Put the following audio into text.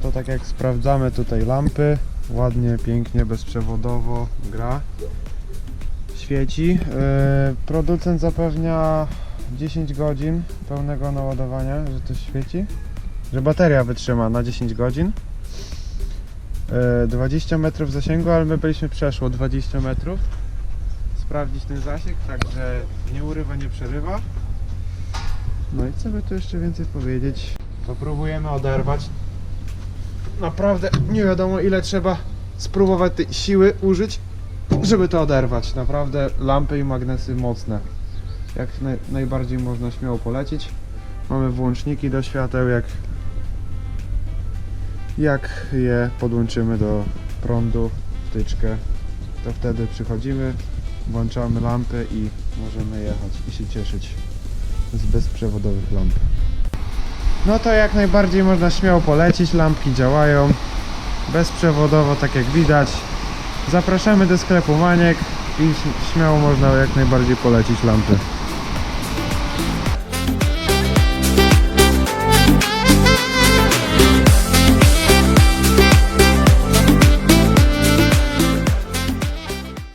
Tak jak sprawdzamy tutaj lampy, ładnie, pięknie, bezprzewodowo gra. Świeci. Yy, producent zapewnia 10 godzin pełnego naładowania, że to świeci. Że bateria wytrzyma na 10 godzin. Yy, 20 metrów zasięgu, ale my byliśmy przeszło 20 metrów. Sprawdzić ten zasięg, także nie urywa, nie przerywa. No i co by tu jeszcze więcej powiedzieć? To próbujemy oderwać. Naprawdę nie wiadomo ile trzeba spróbować tej siły użyć, żeby to oderwać. Naprawdę lampy i magnesy mocne. Jak naj, najbardziej można śmiało polecić. Mamy włączniki do świateł, jak jak je podłączymy do prądu, wtyczkę, to wtedy przychodzimy, włączamy lampy i możemy jechać i się cieszyć z bezprzewodowych lamp. No to jak najbardziej można śmiało polecić, lampki działają bezprzewodowo, tak jak widać. Zapraszamy do sklepu Maniek i śmiało można jak najbardziej polecić lampy.